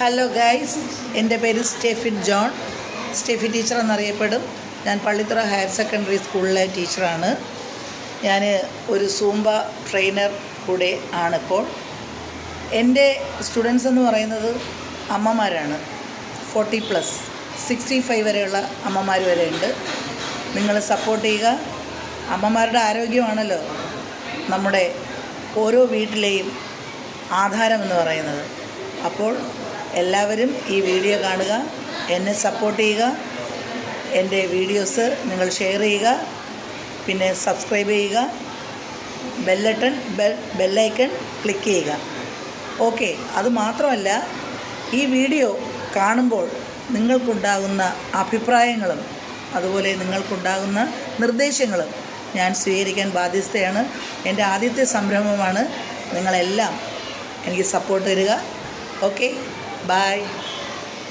Hello guys എന്റെ പേര് Stephin John. Steffi teacher എന്നറിയപ്പെടും. ഞാൻ പള്ളിത്തുറ ഹയർ സെക്കൻഡറി സ്കൂളിലെ ടീച്ചറാണ് ഞാൻ ഒരു സൂംബ ട്രെയിനർ കൂടെ ആണിപ്പോൾ. എന്റെ സ്റ്റുഡൻസ് എന്ന് പറയുന്നത് അമ്മമാരാണ്. ഫോർട്ടി പ്ലസ് സിക്സ്റ്റി ഫൈവ് വരെയുള്ള അമ്മമാർ വരെ ഉണ്ട്. നിങ്ങൾ സപ്പോർട്ട് ചെയ്യുക. അമ്മമാരുടെ ആരോഗ്യമാണല്ലോ നമ്മുടെ ഓരോ വീട്ടിലെയും ആധാരമെന്ന് പറയുന്നത്. അപ്പോൾ എല്ലാവരും ഈ വീഡിയോ കാണുക എന്നെ സപ്പോർട്ട് ചെയ്യുക എന്റെ വീഡിയോസ് നിങ്ങൾ ഷെയർ ചെയ്യുക പിന്നെ സബ്സ്ക്രൈബ് ചെയ്യുക bell button bell bell icon click ചെയ്യുക. ഓക്കെ അത് മാത്രമല്ല ഈ വീഡിയോ കാണുമ്പോൾ നിങ്ങൾക്കുണ്ടാകുന്ന അഭിപ്രായങ്ങളും അതുപോലെ നിങ്ങൾക്കുണ്ടാകുന്ന നിർദ്ദേശങ്ങളും ഞാൻ സ്വീകരിക്കാൻ ബാധ്യസ്ഥയാണ്. എന്റെ ആദ്യത്തെ സംരംഭമാണ് നിങ്ങളെല്ലാം എനിക്ക് സപ്പോർട്ട് തരിക. Okay Bye.